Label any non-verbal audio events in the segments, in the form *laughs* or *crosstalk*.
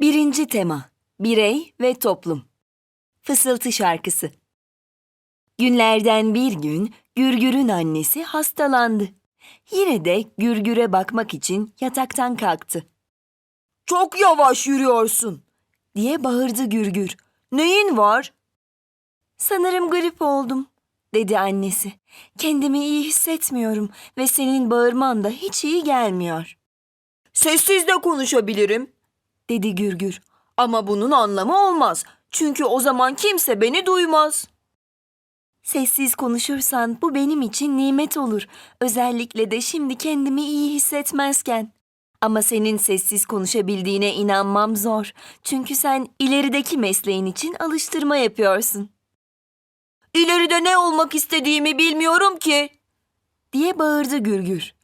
Birinci tema Birey ve Toplum Fısıltı şarkısı Günlerden bir gün Gürgür'ün annesi hastalandı. Yine de Gürgür'e bakmak için yataktan kalktı. Çok yavaş yürüyorsun diye bağırdı Gürgür. Neyin var? Sanırım grip oldum dedi annesi. Kendimi iyi hissetmiyorum ve senin bağırman da hiç iyi gelmiyor. Sessiz de konuşabilirim dedi Gürgür. Ama bunun anlamı olmaz. Çünkü o zaman kimse beni duymaz. Sessiz konuşursan bu benim için nimet olur. Özellikle de şimdi kendimi iyi hissetmezken. Ama senin sessiz konuşabildiğine inanmam zor. Çünkü sen ilerideki mesleğin için alıştırma yapıyorsun. İleride ne olmak istediğimi bilmiyorum ki, diye bağırdı Gürgür.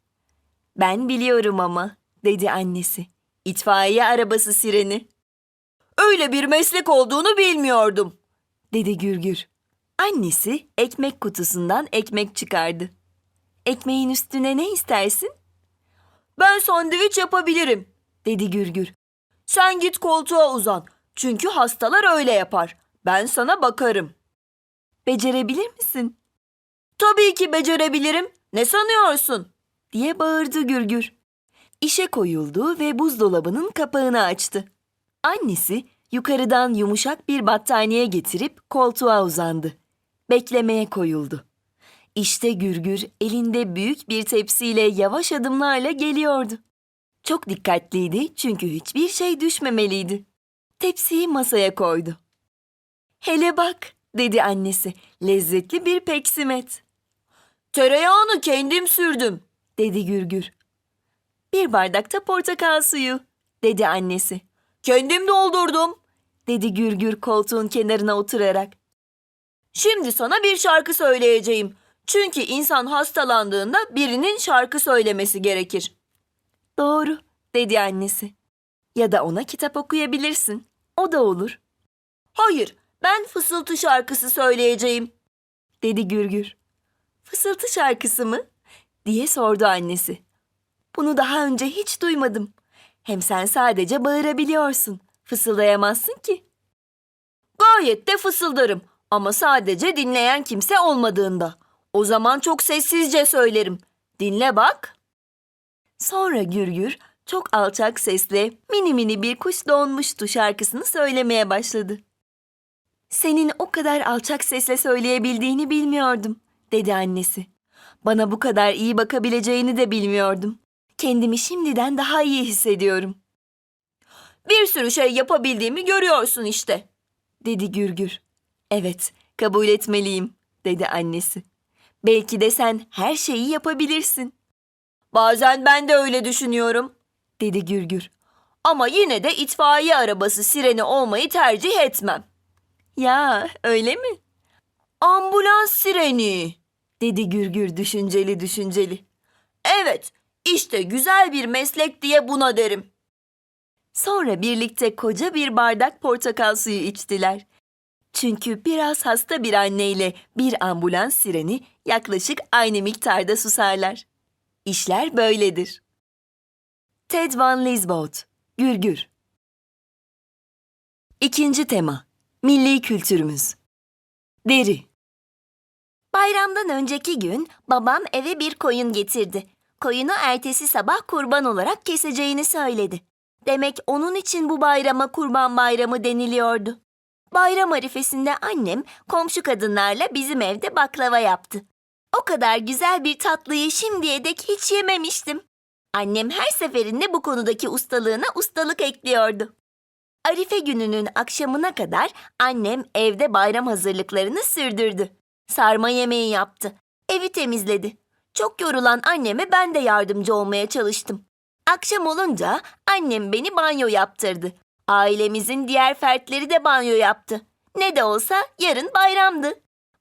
Ben biliyorum ama, dedi annesi. İtfaiye arabası sireni. Öyle bir meslek olduğunu bilmiyordum, dedi Gürgür. Annesi ekmek kutusundan ekmek çıkardı. Ekmeğin üstüne ne istersin? Ben sandviç yapabilirim, dedi Gürgür. Sen git koltuğa uzan. Çünkü hastalar öyle yapar. Ben sana bakarım. Becerebilir misin? Tabii ki becerebilirim. Ne sanıyorsun? diye bağırdı Gürgür. İşe koyuldu ve buzdolabının kapağını açtı. Annesi yukarıdan yumuşak bir battaniye getirip koltuğa uzandı. Beklemeye koyuldu. İşte Gürgür elinde büyük bir tepsiyle yavaş adımlarla geliyordu. Çok dikkatliydi çünkü hiçbir şey düşmemeliydi. Tepsiyi masaya koydu. Hele bak, dedi annesi, lezzetli bir peksimet. Tereyağını kendim sürdüm, dedi Gürgür. Bir bardakta portakal suyu, dedi annesi. Kendim doldurdum, dedi Gürgür koltuğun kenarına oturarak. Şimdi sana bir şarkı söyleyeceğim. Çünkü insan hastalandığında birinin şarkı söylemesi gerekir. Doğru, dedi annesi. Ya da ona kitap okuyabilirsin. O da olur. Hayır, ben fısıltı şarkısı söyleyeceğim, dedi Gürgür. Fısıltı şarkısı mı? diye sordu annesi. Bunu daha önce hiç duymadım. Hem sen sadece bağırabiliyorsun. Fısıldayamazsın ki. Gayet de fısıldarım ama sadece dinleyen kimse olmadığında. O zaman çok sessizce söylerim. Dinle bak. Sonra Gürgür çok alçak sesle mini mini bir kuş donmuştu şarkısını söylemeye başladı. Senin o kadar alçak sesle söyleyebildiğini bilmiyordum, dedi annesi. Bana bu kadar iyi bakabileceğini de bilmiyordum. Kendimi şimdiden daha iyi hissediyorum. Bir sürü şey yapabildiğimi görüyorsun işte, dedi Gürgür. Evet, kabul etmeliyim, dedi annesi. Belki de sen her şeyi yapabilirsin. Bazen ben de öyle düşünüyorum, dedi Gürgür. Ama yine de itfaiye arabası sireni olmayı tercih etmem. Ya, öyle mi? Ambulans sireni, dedi Gürgür düşünceli düşünceli. Evet, işte güzel bir meslek diye buna derim. Sonra birlikte koca bir bardak portakal suyu içtiler. Çünkü biraz hasta bir anneyle bir ambulans sireni yaklaşık aynı miktarda susarlar. İşler böyledir. Ted Van Lisboet, Gürgür İkinci tema, milli kültürümüz. Deri. Bayramdan önceki gün babam eve bir koyun getirdi. Koyunu ertesi sabah kurban olarak keseceğini söyledi. Demek onun için bu bayrama kurban bayramı deniliyordu. Bayram arifesinde annem komşu kadınlarla bizim evde baklava yaptı. O kadar güzel bir tatlıyı şimdiye dek hiç yememiştim. Annem her seferinde bu konudaki ustalığına ustalık ekliyordu. Arife gününün akşamına kadar annem evde bayram hazırlıklarını sürdürdü. Sarma yemeği yaptı. Evi temizledi. Çok yorulan anneme ben de yardımcı olmaya çalıştım. Akşam olunca annem beni banyo yaptırdı. Ailemizin diğer fertleri de banyo yaptı. Ne de olsa yarın bayramdı.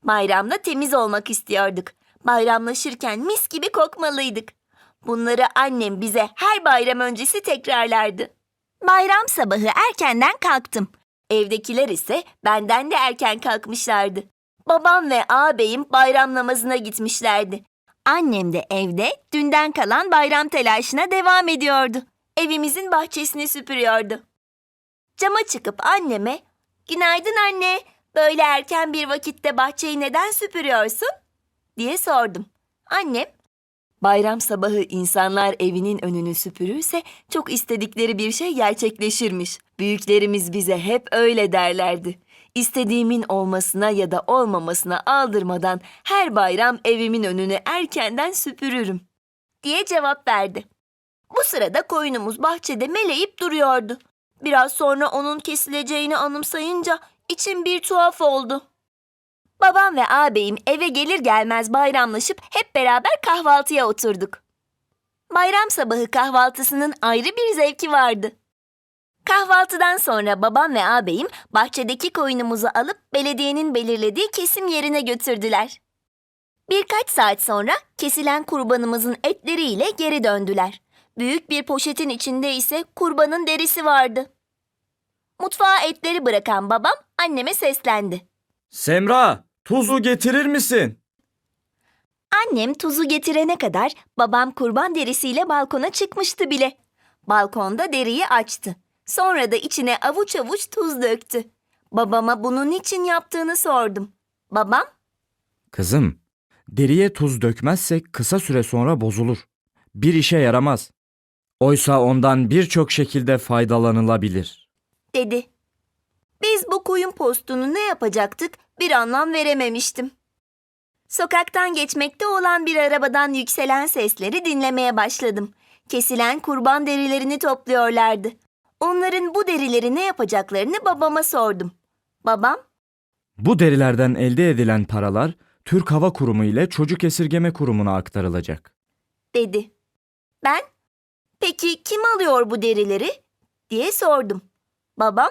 Bayramda temiz olmak istiyorduk. Bayramlaşırken mis gibi kokmalıydık. Bunları annem bize her bayram öncesi tekrarlardı. Bayram sabahı erkenden kalktım. Evdekiler ise benden de erken kalkmışlardı. Babam ve ağabeyim bayram namazına gitmişlerdi. Annem de evde dünden kalan bayram telaşına devam ediyordu. Evimizin bahçesini süpürüyordu. Cama çıkıp anneme, "Günaydın anne. Böyle erken bir vakitte bahçeyi neden süpürüyorsun?" diye sordum. Annem, Bayram sabahı insanlar evinin önünü süpürürse çok istedikleri bir şey gerçekleşirmiş. Büyüklerimiz bize hep öyle derlerdi. İstediğimin olmasına ya da olmamasına aldırmadan her bayram evimin önünü erkenden süpürürüm diye cevap verdi. Bu sırada koyunumuz bahçede meleyip duruyordu. Biraz sonra onun kesileceğini anımsayınca içim bir tuhaf oldu. Babam ve ağabeyim eve gelir gelmez bayramlaşıp hep beraber kahvaltıya oturduk. Bayram sabahı kahvaltısının ayrı bir zevki vardı. Kahvaltıdan sonra babam ve ağabeyim bahçedeki koyunumuzu alıp belediyenin belirlediği kesim yerine götürdüler. Birkaç saat sonra kesilen kurbanımızın etleriyle geri döndüler. Büyük bir poşetin içinde ise kurbanın derisi vardı. Mutfağa etleri bırakan babam anneme seslendi. Semra, tuzu getirir misin? Annem tuzu getirene kadar babam kurban derisiyle balkona çıkmıştı bile. Balkonda deriyi açtı. Sonra da içine avuç avuç tuz döktü. Babama bunun için yaptığını sordum. Babam, Kızım, deriye tuz dökmezsek kısa süre sonra bozulur. Bir işe yaramaz. Oysa ondan birçok şekilde faydalanılabilir. dedi. Biz bu koyun postunu ne yapacaktık bir anlam verememiştim. Sokaktan geçmekte olan bir arabadan yükselen sesleri dinlemeye başladım. Kesilen kurban derilerini topluyorlardı. Onların bu derileri ne yapacaklarını babama sordum. Babam, Bu derilerden elde edilen paralar Türk Hava Kurumu ile Çocuk Esirgeme Kurumu'na aktarılacak. dedi. Ben, peki kim alıyor bu derileri? diye sordum. Babam,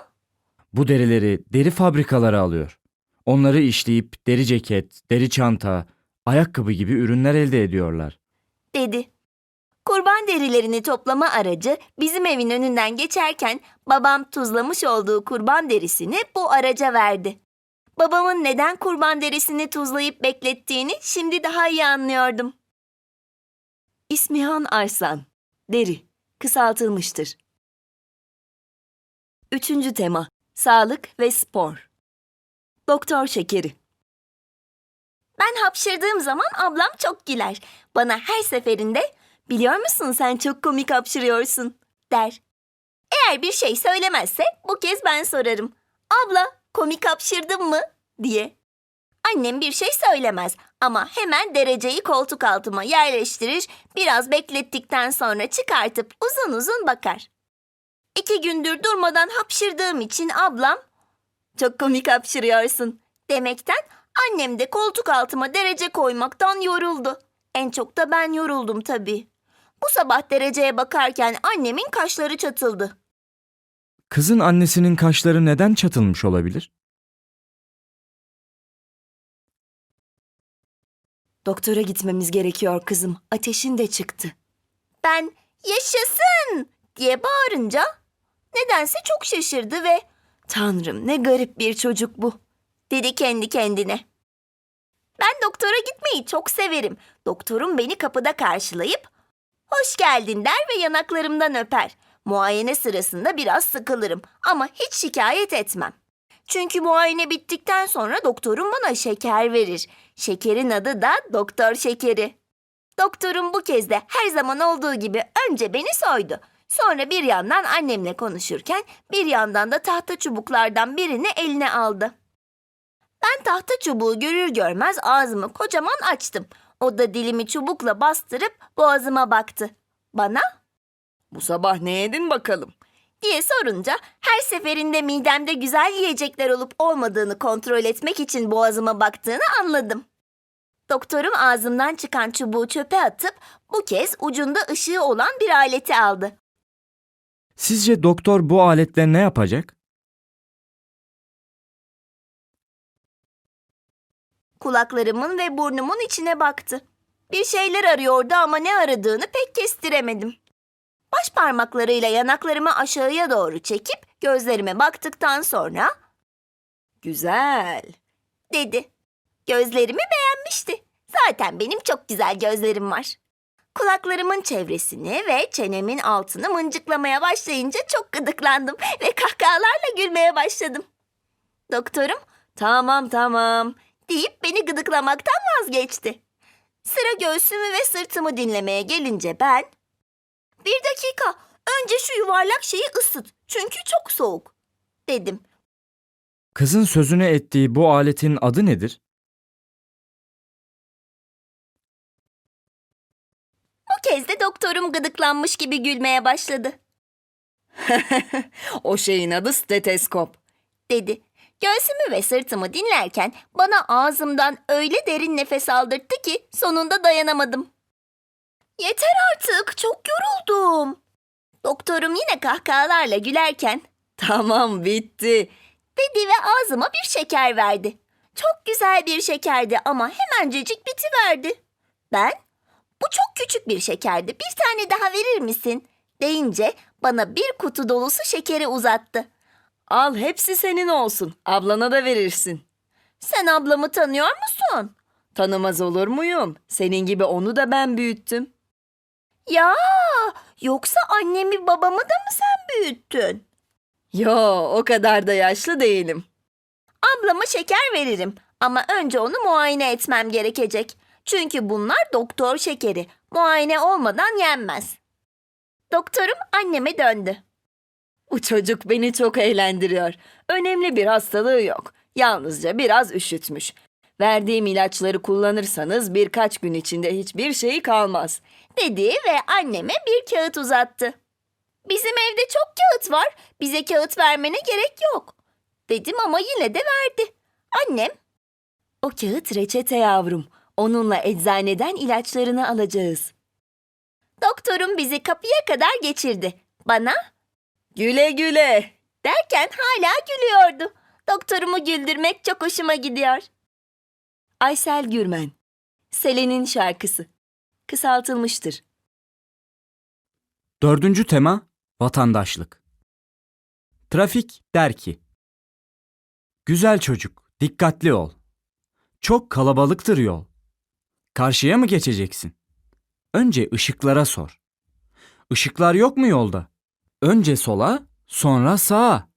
Bu derileri deri fabrikaları alıyor. Onları işleyip deri ceket, deri çanta, ayakkabı gibi ürünler elde ediyorlar. dedi. Kurban derilerini toplama aracı bizim evin önünden geçerken babam tuzlamış olduğu kurban derisini bu araca verdi. Babamın neden kurban derisini tuzlayıp beklettiğini şimdi daha iyi anlıyordum. İsmihan Arslan Deri Kısaltılmıştır Üçüncü tema Sağlık ve Spor Doktor Şekeri Ben hapşırdığım zaman ablam çok güler. Bana her seferinde biliyor musun sen çok komik hapşırıyorsun der. Eğer bir şey söylemezse bu kez ben sorarım. Abla komik hapşırdın mı diye. Annem bir şey söylemez ama hemen dereceyi koltuk altıma yerleştirir, biraz beklettikten sonra çıkartıp uzun uzun bakar. İki gündür durmadan hapşırdığım için ablam çok komik hapşırıyorsun demekten annem de koltuk altıma derece koymaktan yoruldu. En çok da ben yoruldum tabii. Bu sabah dereceye bakarken annemin kaşları çatıldı. Kızın annesinin kaşları neden çatılmış olabilir? Doktora gitmemiz gerekiyor kızım. Ateşin de çıktı. Ben yaşasın diye bağırınca nedense çok şaşırdı ve Tanrım ne garip bir çocuk bu dedi kendi kendine. Ben doktora gitmeyi çok severim. Doktorum beni kapıda karşılayıp hoş geldin der ve yanaklarımdan öper. Muayene sırasında biraz sıkılırım ama hiç şikayet etmem. Çünkü muayene bittikten sonra doktorum bana şeker verir. Şekerin adı da doktor şekeri. Doktorum bu kez de her zaman olduğu gibi önce beni soydu. Sonra bir yandan annemle konuşurken bir yandan da tahta çubuklardan birini eline aldı. Ben tahta çubuğu görür görmez ağzımı kocaman açtım. O da dilimi çubukla bastırıp boğazıma baktı. Bana bu sabah ne yedin bakalım? diye sorunca her seferinde midemde güzel yiyecekler olup olmadığını kontrol etmek için boğazıma baktığını anladım. Doktorum ağzımdan çıkan çubuğu çöpe atıp bu kez ucunda ışığı olan bir aleti aldı. Sizce doktor bu aletle ne yapacak? Kulaklarımın ve burnumun içine baktı. Bir şeyler arıyordu ama ne aradığını pek kestiremedim. Baş parmaklarıyla yanaklarımı aşağıya doğru çekip gözlerime baktıktan sonra "Güzel." dedi. Gözlerimi beğenmişti. Zaten benim çok güzel gözlerim var. kulaklarımın çevresini ve çenemin altını mıncıklamaya başlayınca çok gıdıklandım ve kahkahalarla gülmeye başladım. Doktorum tamam tamam deyip beni gıdıklamaktan vazgeçti. Sıra göğsümü ve sırtımı dinlemeye gelince ben... Bir dakika, önce şu yuvarlak şeyi ısıt çünkü çok soğuk dedim. Kızın sözünü ettiği bu aletin adı nedir? Bu kez de doktorum gıdıklanmış gibi gülmeye başladı. *laughs* o şeyin adı steteskop, dedi. Göğsümü ve sırtımı dinlerken bana ağzımdan öyle derin nefes aldırttı ki sonunda dayanamadım. Yeter artık, çok yoruldum. Doktorum yine kahkahalarla gülerken, tamam bitti, dedi ve ağzıma bir şeker verdi. Çok güzel bir şekerdi ama hemencecik bitiverdi. Ben bu çok küçük bir şekerdi. Bir tane daha verir misin? deyince bana bir kutu dolusu şekeri uzattı. Al hepsi senin olsun. Ablana da verirsin. Sen ablamı tanıyor musun? Tanımaz olur muyum? Senin gibi onu da ben büyüttüm. Ya yoksa annemi babamı da mı sen büyüttün? Yo o kadar da yaşlı değilim. Ablama şeker veririm ama önce onu muayene etmem gerekecek. Çünkü bunlar doktor şekeri. Muayene olmadan yenmez. Doktorum anneme döndü. Bu çocuk beni çok eğlendiriyor. Önemli bir hastalığı yok. Yalnızca biraz üşütmüş. Verdiğim ilaçları kullanırsanız birkaç gün içinde hiçbir şeyi kalmaz. Dedi ve anneme bir kağıt uzattı. Bizim evde çok kağıt var. Bize kağıt vermene gerek yok. Dedim ama yine de verdi. Annem, o kağıt reçete yavrum. Onunla eczaneden ilaçlarını alacağız. Doktorum bizi kapıya kadar geçirdi. Bana güle güle derken hala gülüyordu. Doktorumu güldürmek çok hoşuma gidiyor. Aysel Gürmen Selen'in şarkısı Kısaltılmıştır. Dördüncü tema vatandaşlık. Trafik der ki, Güzel çocuk, dikkatli ol. Çok kalabalıktır yol. Karşıya mı geçeceksin? Önce ışıklara sor. Işıklar yok mu yolda? Önce sola, sonra sağa.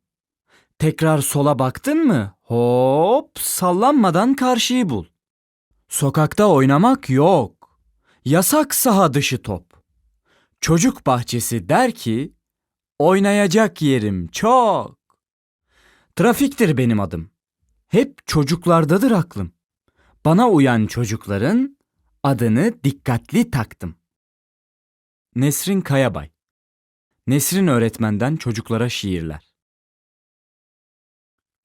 Tekrar sola baktın mı? Hop, sallanmadan karşıyı bul. Sokakta oynamak yok. Yasak saha dışı top. Çocuk bahçesi der ki, oynayacak yerim çok. Trafiktir benim adım. Hep çocuklardadır aklım. Bana uyan çocukların adını dikkatli taktım. Nesrin Kayabay Nesrin öğretmenden çocuklara şiirler.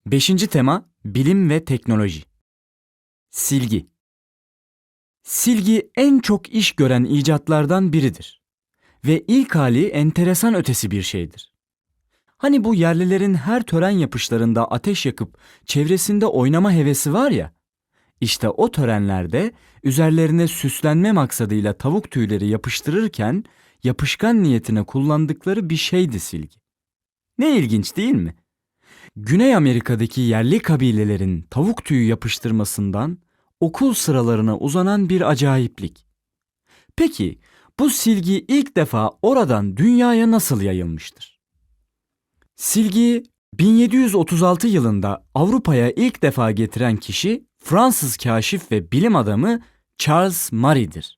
Beşinci tema bilim ve teknoloji. Silgi. Silgi en çok iş gören icatlardan biridir. Ve ilk hali enteresan ötesi bir şeydir. Hani bu yerlilerin her tören yapışlarında ateş yakıp çevresinde oynama hevesi var ya, işte o törenlerde üzerlerine süslenme maksadıyla tavuk tüyleri yapıştırırken yapışkan niyetine kullandıkları bir şeydi silgi. Ne ilginç değil mi? Güney Amerika'daki yerli kabilelerin tavuk tüyü yapıştırmasından okul sıralarına uzanan bir acayiplik. Peki bu silgi ilk defa oradan dünyaya nasıl yayılmıştır? Silgiyi 1736 yılında Avrupa'ya ilk defa getiren kişi Fransız kaşif ve bilim adamı Charles Marie'dir.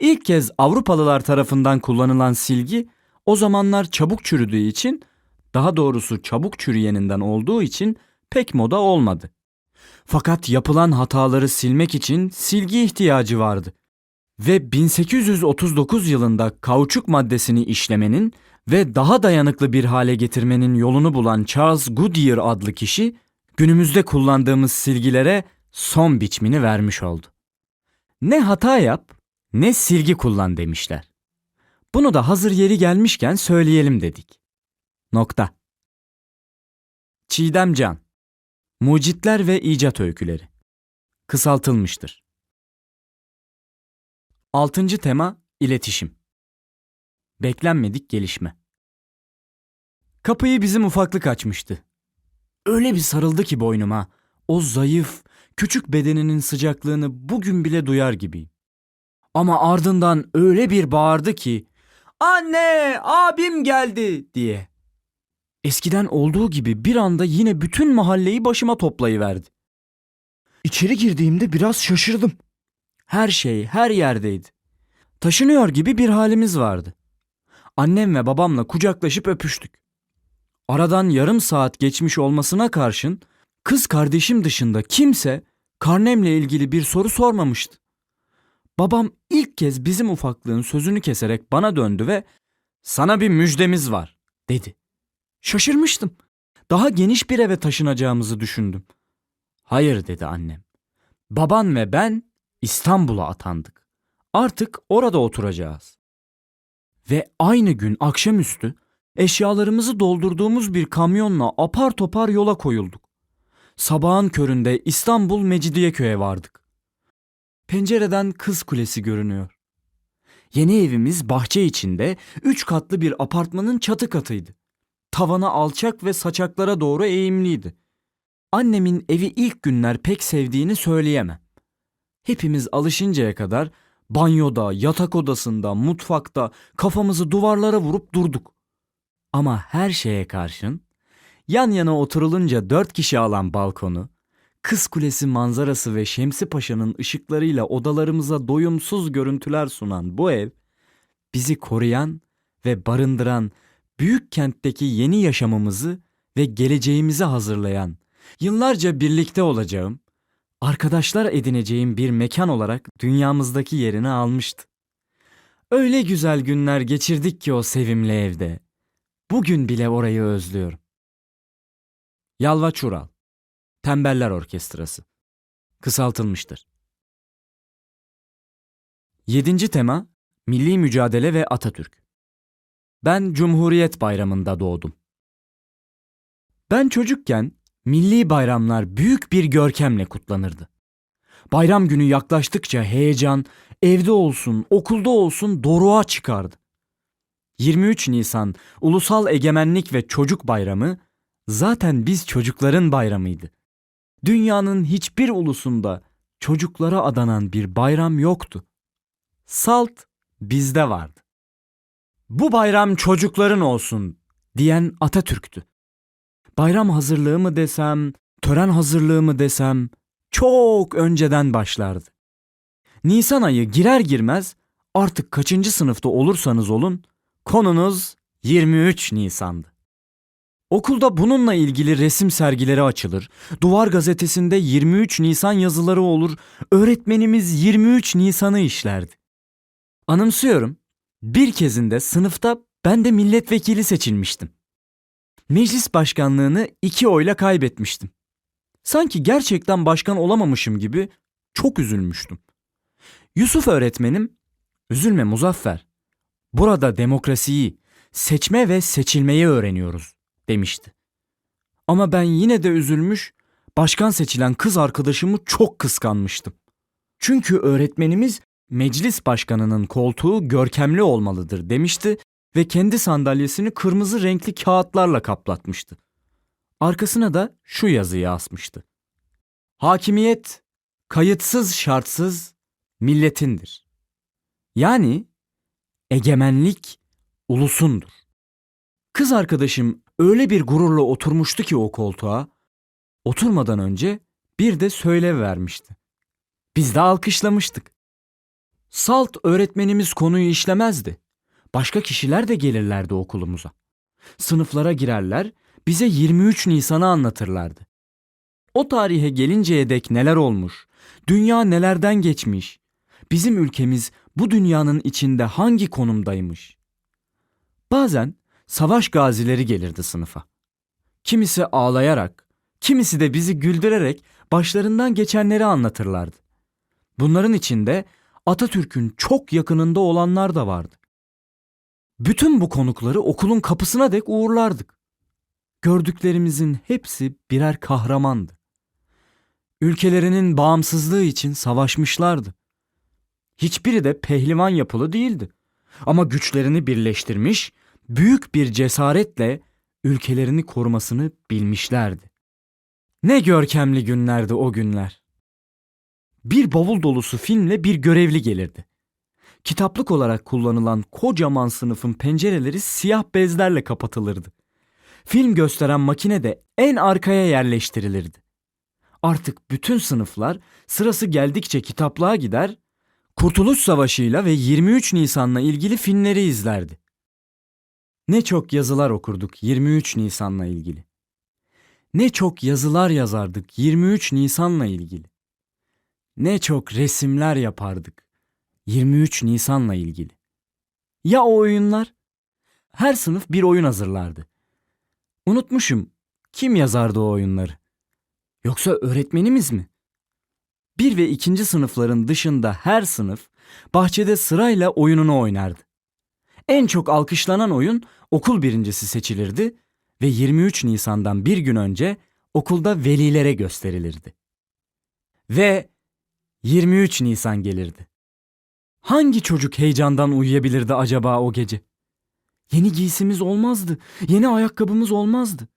İlk kez Avrupalılar tarafından kullanılan silgi o zamanlar çabuk çürüdüğü için, daha doğrusu çabuk çürüyeninden olduğu için pek moda olmadı. Fakat yapılan hataları silmek için silgi ihtiyacı vardı. Ve 1839 yılında kauçuk maddesini işlemenin ve daha dayanıklı bir hale getirmenin yolunu bulan Charles Goodyear adlı kişi günümüzde kullandığımız silgilere son biçimini vermiş oldu. Ne hata yap, ne silgi kullan demişler. Bunu da hazır yeri gelmişken söyleyelim dedik. Nokta. Çiğdem Can Mucitler ve İcat Öyküleri Kısaltılmıştır. Altıncı tema İletişim Beklenmedik gelişme Kapıyı bizim ufaklık açmıştı. Öyle bir sarıldı ki boynuma. O zayıf, küçük bedeninin sıcaklığını bugün bile duyar gibiyim. Ama ardından öyle bir bağırdı ki "Anne, abim geldi!" diye. Eskiden olduğu gibi bir anda yine bütün mahalleyi başıma toplayıverdi. İçeri girdiğimde biraz şaşırdım. Her şey her yerdeydi. Taşınıyor gibi bir halimiz vardı. Annem ve babamla kucaklaşıp öpüştük. Aradan yarım saat geçmiş olmasına karşın kız kardeşim dışında kimse karnemle ilgili bir soru sormamıştı. Babam ilk kez bizim ufaklığın sözünü keserek bana döndü ve "Sana bir müjdemiz var." dedi. Şaşırmıştım. Daha geniş bir eve taşınacağımızı düşündüm. Hayır dedi annem. Baban ve ben İstanbul'a atandık. Artık orada oturacağız. Ve aynı gün akşamüstü eşyalarımızı doldurduğumuz bir kamyonla apar topar yola koyulduk. Sabahın köründe İstanbul Mecidiyeköy'e vardık. Pencereden Kız Kulesi görünüyor. Yeni evimiz bahçe içinde üç katlı bir apartmanın çatı katıydı. Tavanı alçak ve saçaklara doğru eğimliydi. Annemin evi ilk günler pek sevdiğini söyleyemem. Hepimiz alışıncaya kadar banyoda, yatak odasında, mutfakta kafamızı duvarlara vurup durduk. Ama her şeye karşın yan yana oturulunca dört kişi alan balkonu, Kız Kulesi manzarası ve Şemsi Paşa'nın ışıklarıyla odalarımıza doyumsuz görüntüler sunan bu ev, bizi koruyan ve barındıran büyük kentteki yeni yaşamımızı ve geleceğimizi hazırlayan, yıllarca birlikte olacağım, arkadaşlar edineceğim bir mekan olarak dünyamızdaki yerini almıştı. Öyle güzel günler geçirdik ki o sevimli evde. Bugün bile orayı özlüyorum. Yalva Çural Tembeller Orkestrası Kısaltılmıştır. Yedinci tema Milli Mücadele ve Atatürk Ben Cumhuriyet Bayramı'nda doğdum. Ben çocukken milli bayramlar büyük bir görkemle kutlanırdı. Bayram günü yaklaştıkça heyecan evde olsun, okulda olsun doruğa çıkardı. 23 Nisan Ulusal Egemenlik ve Çocuk Bayramı zaten biz çocukların bayramıydı. Dünyanın hiçbir ulusunda çocuklara adanan bir bayram yoktu. Salt bizde vardı. Bu bayram çocukların olsun diyen Atatürk'tü. Bayram hazırlığı mı desem, tören hazırlığı mı desem çok önceden başlardı. Nisan ayı girer girmez artık kaçıncı sınıfta olursanız olun konunuz 23 Nisan'dı. Okulda bununla ilgili resim sergileri açılır, duvar gazetesinde 23 Nisan yazıları olur, öğretmenimiz 23 Nisan'ı işlerdi. Anımsıyorum, bir kezinde sınıfta ben de milletvekili seçilmiştim. Meclis başkanlığını iki oyla kaybetmiştim. Sanki gerçekten başkan olamamışım gibi çok üzülmüştüm. Yusuf öğretmenim, üzülme Muzaffer, burada demokrasiyi, seçme ve seçilmeyi öğreniyoruz demişti. Ama ben yine de üzülmüş, başkan seçilen kız arkadaşımı çok kıskanmıştım. Çünkü öğretmenimiz meclis başkanının koltuğu görkemli olmalıdır demişti ve kendi sandalyesini kırmızı renkli kağıtlarla kaplatmıştı. Arkasına da şu yazıyı asmıştı. Hakimiyet kayıtsız şartsız milletindir. Yani egemenlik ulusundur. Kız arkadaşım öyle bir gururla oturmuştu ki o koltuğa, oturmadan önce bir de söyle vermişti. Biz de alkışlamıştık. Salt öğretmenimiz konuyu işlemezdi. Başka kişiler de gelirlerdi okulumuza. Sınıflara girerler, bize 23 Nisan'ı anlatırlardı. O tarihe gelinceye dek neler olmuş, dünya nelerden geçmiş, bizim ülkemiz bu dünyanın içinde hangi konumdaymış. Bazen savaş gazileri gelirdi sınıfa. Kimisi ağlayarak, kimisi de bizi güldürerek başlarından geçenleri anlatırlardı. Bunların içinde Atatürk'ün çok yakınında olanlar da vardı. Bütün bu konukları okulun kapısına dek uğurlardık. Gördüklerimizin hepsi birer kahramandı. Ülkelerinin bağımsızlığı için savaşmışlardı. Hiçbiri de pehlivan yapılı değildi. Ama güçlerini birleştirmiş, büyük bir cesaretle ülkelerini korumasını bilmişlerdi. Ne görkemli günlerdi o günler. Bir bavul dolusu filmle bir görevli gelirdi. kitaplık olarak kullanılan kocaman sınıfın pencereleri siyah bezlerle kapatılırdı. Film gösteren makine de en arkaya yerleştirilirdi. Artık bütün sınıflar sırası geldikçe kitaplığa gider, Kurtuluş Savaşı'yla ve 23 Nisan'la ilgili filmleri izlerdi. Ne çok yazılar okurduk 23 Nisan'la ilgili. Ne çok yazılar yazardık 23 Nisan'la ilgili. Ne çok resimler yapardık 23 Nisan'la ilgili. Ya o oyunlar? Her sınıf bir oyun hazırlardı. Unutmuşum. Kim yazardı o oyunları? Yoksa öğretmenimiz mi? Bir ve ikinci sınıfların dışında her sınıf bahçede sırayla oyununu oynardı. En çok alkışlanan oyun okul birincisi seçilirdi ve 23 Nisan'dan bir gün önce okulda velilere gösterilirdi. Ve 23 Nisan gelirdi. Hangi çocuk heyecandan uyuyabilirdi acaba o gece? Yeni giysimiz olmazdı, yeni ayakkabımız olmazdı.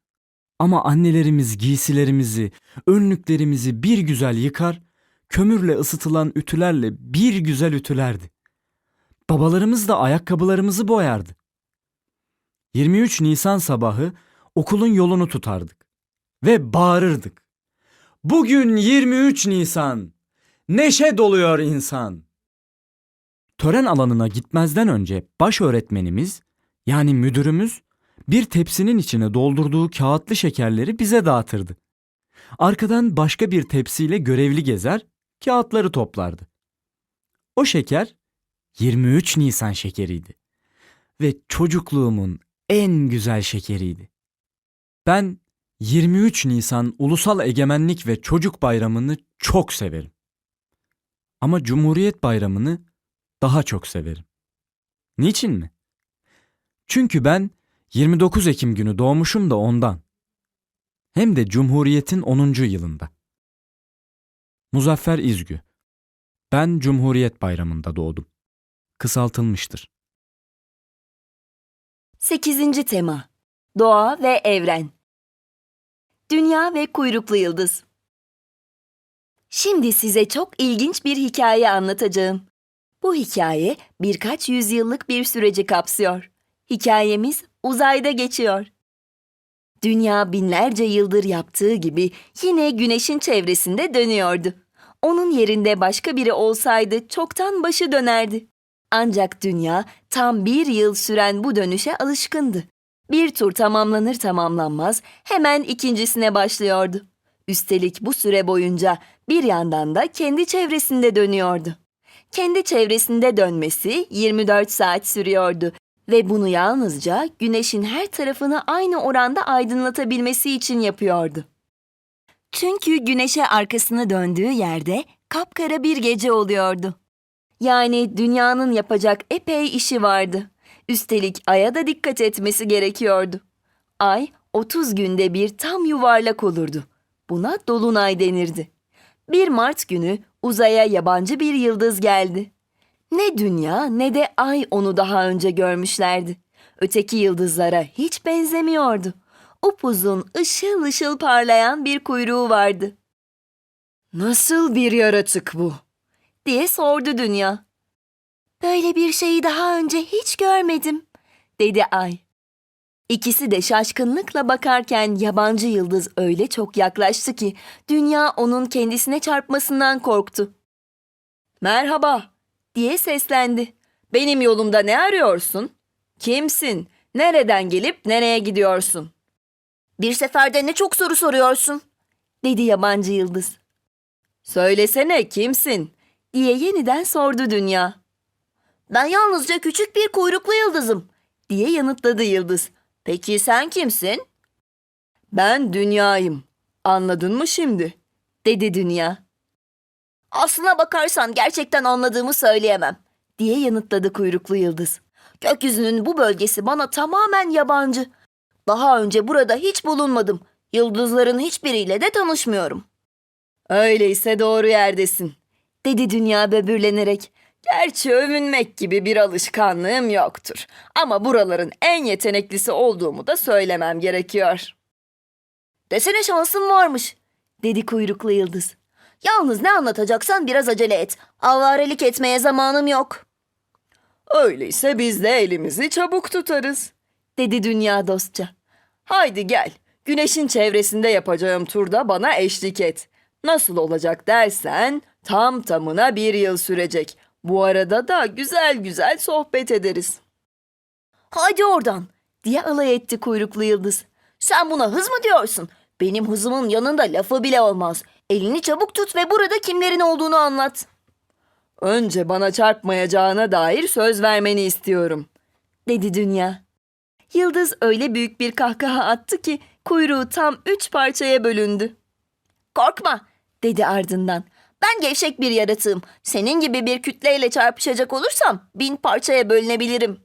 Ama annelerimiz giysilerimizi, önlüklerimizi bir güzel yıkar, kömürle ısıtılan ütülerle bir güzel ütülerdi. Babalarımız da ayakkabılarımızı boyardı. 23 Nisan sabahı okulun yolunu tutardık ve bağırırdık. Bugün 23 Nisan. Neşe doluyor insan. Tören alanına gitmezden önce baş öğretmenimiz yani müdürümüz bir tepsinin içine doldurduğu kağıtlı şekerleri bize dağıtırdı. Arkadan başka bir tepsiyle görevli gezer, kağıtları toplardı. O şeker 23 Nisan şekeriydi ve çocukluğumun en güzel şekeriydi. Ben 23 Nisan Ulusal Egemenlik ve Çocuk Bayramı'nı çok severim. Ama Cumhuriyet Bayramı'nı daha çok severim. Niçin mi? Çünkü ben 29 Ekim günü doğmuşum da ondan. Hem de Cumhuriyet'in 10. yılında. Muzaffer İzgü Ben Cumhuriyet Bayramı'nda doğdum. Kısaltılmıştır. 8. tema Doğa ve Evren Dünya ve Kuyruklu Yıldız Şimdi size çok ilginç bir hikaye anlatacağım. Bu hikaye birkaç yüzyıllık bir süreci kapsıyor. Hikayemiz uzayda geçiyor. Dünya binlerce yıldır yaptığı gibi yine güneşin çevresinde dönüyordu. Onun yerinde başka biri olsaydı çoktan başı dönerdi. Ancak dünya tam bir yıl süren bu dönüşe alışkındı. Bir tur tamamlanır tamamlanmaz hemen ikincisine başlıyordu. Üstelik bu süre boyunca bir yandan da kendi çevresinde dönüyordu. Kendi çevresinde dönmesi 24 saat sürüyordu ve bunu yalnızca güneşin her tarafını aynı oranda aydınlatabilmesi için yapıyordu. Çünkü güneşe arkasını döndüğü yerde kapkara bir gece oluyordu. Yani dünyanın yapacak epey işi vardı. Üstelik aya da dikkat etmesi gerekiyordu. Ay 30 günde bir tam yuvarlak olurdu. Buna dolunay denirdi. Bir Mart günü uzaya yabancı bir yıldız geldi. Ne dünya ne de ay onu daha önce görmüşlerdi. Öteki yıldızlara hiç benzemiyordu. Upuzun, ışıl ışıl parlayan bir kuyruğu vardı. Nasıl bir yaratık bu? Diye sordu dünya. Böyle bir şeyi daha önce hiç görmedim, dedi ay. İkisi de şaşkınlıkla bakarken yabancı yıldız öyle çok yaklaştı ki dünya onun kendisine çarpmasından korktu. Merhaba, diye seslendi. Benim yolumda ne arıyorsun? Kimsin? Nereden gelip nereye gidiyorsun? Bir seferde ne çok soru soruyorsun, dedi yabancı yıldız. Söylesene kimsin? Diye yeniden sordu dünya. Ben yalnızca küçük bir kuyruklu yıldızım, diye yanıtladı yıldız. Peki sen kimsin? Ben dünyayım. Anladın mı şimdi? dedi dünya. Aslına bakarsan gerçekten anladığımı söyleyemem, diye yanıtladı kuyruklu yıldız. Gökyüzünün bu bölgesi bana tamamen yabancı. Daha önce burada hiç bulunmadım. Yıldızların hiçbiriyle de tanışmıyorum. Öyleyse doğru yerdesin, dedi dünya böbürlenerek. Gerçi övünmek gibi bir alışkanlığım yoktur. Ama buraların en yeteneklisi olduğumu da söylemem gerekiyor. Desene şansım varmış, dedi kuyruklu yıldız. Yalnız ne anlatacaksan biraz acele et. Avarelik etmeye zamanım yok. Öyleyse biz de elimizi çabuk tutarız, dedi dünya dostça. Haydi gel, güneşin çevresinde yapacağım turda bana eşlik et. Nasıl olacak dersen tam tamına bir yıl sürecek. Bu arada da güzel güzel sohbet ederiz. Haydi oradan diye alay etti kuyruklu yıldız. Sen buna hız mı diyorsun? Benim hızımın yanında lafı bile olmaz. Elini çabuk tut ve burada kimlerin olduğunu anlat. Önce bana çarpmayacağına dair söz vermeni istiyorum, dedi dünya. Yıldız öyle büyük bir kahkaha attı ki kuyruğu tam üç parçaya bölündü. Korkma, dedi ardından. Ben gevşek bir yaratığım. Senin gibi bir kütleyle çarpışacak olursam bin parçaya bölünebilirim.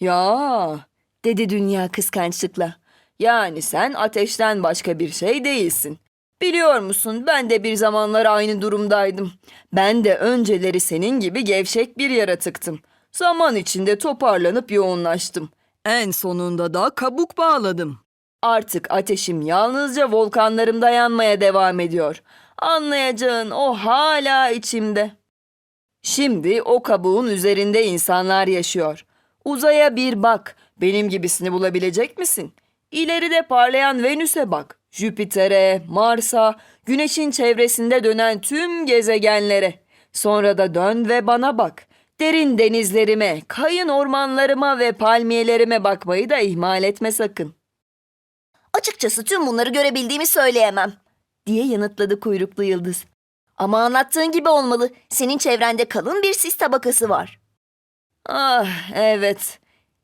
Ya, dedi dünya kıskançlıkla. Yani sen ateşten başka bir şey değilsin. Biliyor musun ben de bir zamanlar aynı durumdaydım. Ben de önceleri senin gibi gevşek bir yaratıktım. Zaman içinde toparlanıp yoğunlaştım. En sonunda da kabuk bağladım. Artık ateşim yalnızca volkanlarımda yanmaya devam ediyor. Anlayacağın o hala içimde. Şimdi o kabuğun üzerinde insanlar yaşıyor. Uzaya bir bak. Benim gibisini bulabilecek misin? İleride parlayan Venüs'e bak. Jüpiter'e, Mars'a, Güneş'in çevresinde dönen tüm gezegenlere. Sonra da dön ve bana bak. Derin denizlerime, kayın ormanlarıma ve palmiyelerime bakmayı da ihmal etme sakın. Açıkçası tüm bunları görebildiğimi söyleyemem, diye yanıtladı kuyruklu yıldız. Ama anlattığın gibi olmalı. Senin çevrende kalın bir sis tabakası var. Ah evet,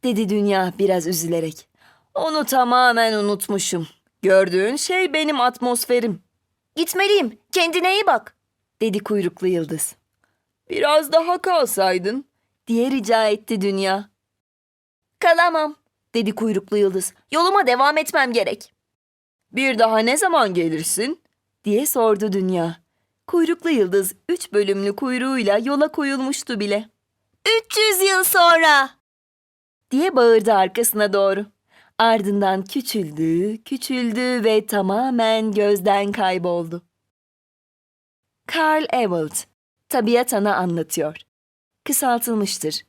dedi dünya biraz üzülerek. Onu tamamen unutmuşum. Gördüğün şey benim atmosferim. Gitmeliyim, kendine iyi bak, dedi kuyruklu yıldız. Biraz daha kalsaydın, diye rica etti dünya. Kalamam, dedi kuyruklu yıldız. Yoluma devam etmem gerek. Bir daha ne zaman gelirsin? Diye sordu dünya. Kuyruklu yıldız üç bölümlü kuyruğuyla yola koyulmuştu bile. 300 yıl sonra! diye bağırdı arkasına doğru. Ardından küçüldü, küçüldü ve tamamen gözden kayboldu. Carl Ewald, Tabiat Ana anlatıyor. Kısaltılmıştır.